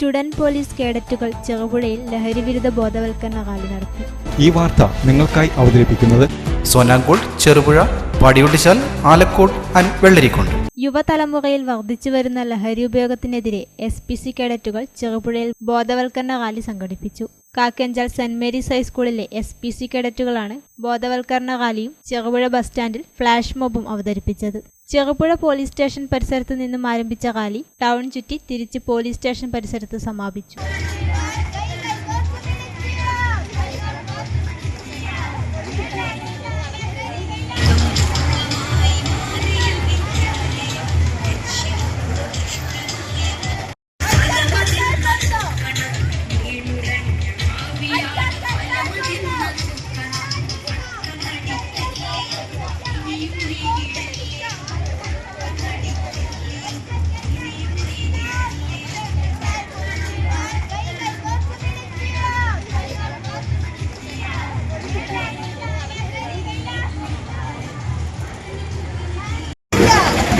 Student police കേഡറ്റുകൾ ചെറുപുഴയിൽ ലഹരിവിരുദ്ധ ബോധവൽക്കരണ rally നടത്തി. ഈ വാർത്ത നിങ്ങൾക്കായി അവതരിപ്പിക്കുന്നത് സോനാങ്കോട് ചെറുപുഴ പാടിയൊട്ടിച്ചാൽ ആലക്കോട് ആൻഡ് വെള്ളരിക്കുണ്ട് യുവതലമുറയിൽ വർദ്ധിച്ചു വരുന്ന ലഹരി ഉപയോഗത്തിനെതിരെ എസ് പി സി കേഡറ്റുകൾ ചെറുപുഴയിൽ ബോധവൽക്കരണ റാലി സംഘടിപ്പിച്ചു. കാക്കഞ്ചാൽ സെന്റ് മേരീസ് ഹൈസ്കൂളിലെ എസ് പി സി കേഡറ്റുകളാണ് ബോധവൽക്കരണ റാലിയും ചെറുപുഴ ബസ് സ്റ്റാൻഡിൽ ഫ്ലാഷ് മോബും അവതരിപ്പിച്ചത്. ചെറുപുഴ പോലീസ് സ്റ്റേഷൻ പരിസരത്ത് നിന്നും ആരംഭിച്ച റാലി ടൗൺ ചുറ്റി തിരിച്ച് പോലീസ് സ്റ്റേഷൻ പരിസരത്ത് സമാപിച്ചു.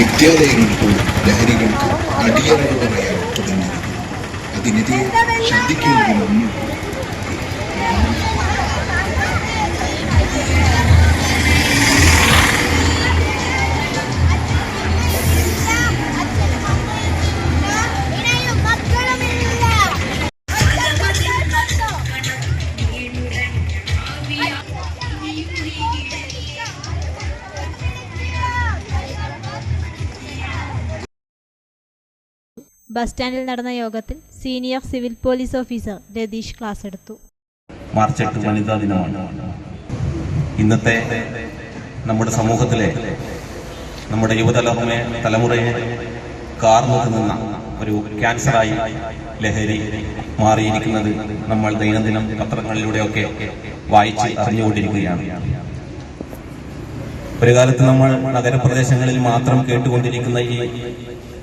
വിദ്യാലയങ്ങൾക്കും ലഹരികൾക്ക് അടിയറവ് പറയാൻ തുടങ്ങിയിരിക്കുന്നു അതിനെതിരെ ശബ്ദിക്കേണ്ടതിനൊന്നും ഇണയും ബസ് സ്റ്റാൻഡിൽ നടന്ന യോഗത്തിൽ senior civil police officer Ratheesh class എടുത്തു. മാർച്ച് എട്ട് വനിതാ ദിനമാണ്. ഇന്നത്തെ നമ്മുടെ സമൂഹത്തിലെ നമ്മുടെ യുവതലമുറയെ തലമുറയെ കാർന്നു ഒരു ക്യാൻസറായി ലഹരി മാറിയിരിക്കുന്നത് നമ്മൾ ദൈനംദിനം പത്രങ്ങളിലൂടെയൊക്കെ വായിച്ച് അറിഞ്ഞുകൊണ്ടിരിക്കുകയാണ്. ഒരു കാലത്ത് നമ്മൾ നഗരപ്രദേശങ്ങളിൽ മാത്രം കേട്ടുകൊണ്ടിരിക്കുന്ന ഈ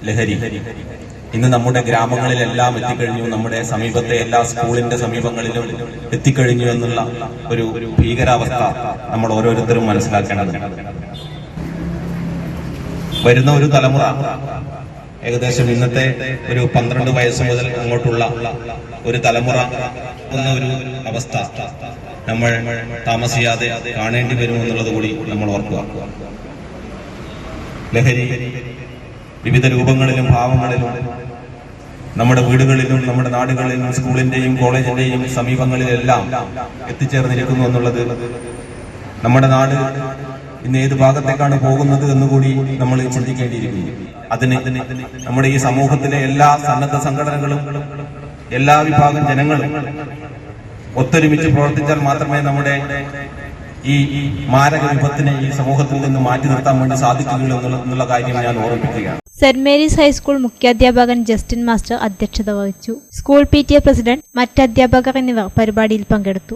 ലഹരി ഇന്ന് നമ്മുടെ ഗ്രാമങ്ങളിലെല്ലാം എത്തിക്കഴിഞ്ഞു നമ്മുടെ സമീപത്തെ എല്ലാ സ്കൂളിന്റെ സമീപങ്ങളിലും എത്തിക്കഴിഞ്ഞു എന്നുള്ള ഒരു ഭീകരാവസ്ഥ നമ്മൾ ഓരോരുത്തരും മനസ്സിലാക്കേണ്ടതുണ്ട്. വരുന്ന ഒരു തലമുറ ഏകദേശം ഇന്നത്തെ ഒരു പന്ത്രണ്ട് വയസ്സ് മുതൽ അങ്ങോട്ടുള്ള ഒരു തലമുറ എന്ന ഒരു അവസ്ഥ നമ്മൾ താമസിയാതെ കാണേണ്ടി വരുമെന്നുള്ളത് കൂടി നമ്മൾ ഓർക്കുക. ലഹരി വിവിധ രൂപങ്ങളിലും ഭാവങ്ങളിലും നമ്മുടെ വീടുകളിലും നമ്മുടെ നാടുകളിലും സ്കൂളിന്റെയും കോളേജിന്റെയും സമീപങ്ങളിലെല്ലാം എത്തിച്ചേർന്നിരിക്കുന്നു എന്നുള്ളത് നമ്മുടെ നാട് ഇന്ന് ഏത് ഭാഗത്തേക്കാണ് പോകുന്നത് എന്നുകൂടി നമ്മൾ ചിന്തിക്കേണ്ടിയിരിക്കുന്നു. അതിന് നമ്മുടെ ഈ സമൂഹത്തിലെ എല്ലാ സന്നദ്ധ സംഘടനകളും എല്ലാ വിഭാഗം ജനങ്ങളും ഒത്തൊരുമിച്ച് പ്രവർത്തിച്ചാൽ മാത്രമേ നമ്മുടെ ഈ മാരക വിപത്തിനെ ഈ സമൂഹത്തിൽ നിന്ന് മാറ്റി നിർത്താൻ വേണ്ടി സാധിക്കുകയുള്ളൂ എന്നുള്ള കാര്യം ഞാൻ ഓർമ്മിപ്പിക്കുകയാണ്. സെന്റ് മേരീസ് ഹൈസ്കൂൾ മുഖ്യാധ്യാപകൻ ജസ്റ്റിൻ മാസ്റ്റർ അധ്യക്ഷത വഹിച്ചു. School P T A president മറ്റ് അധ്യാപകർ എന്നിവർ പരിപാടിയിൽ പങ്കെടുത്ു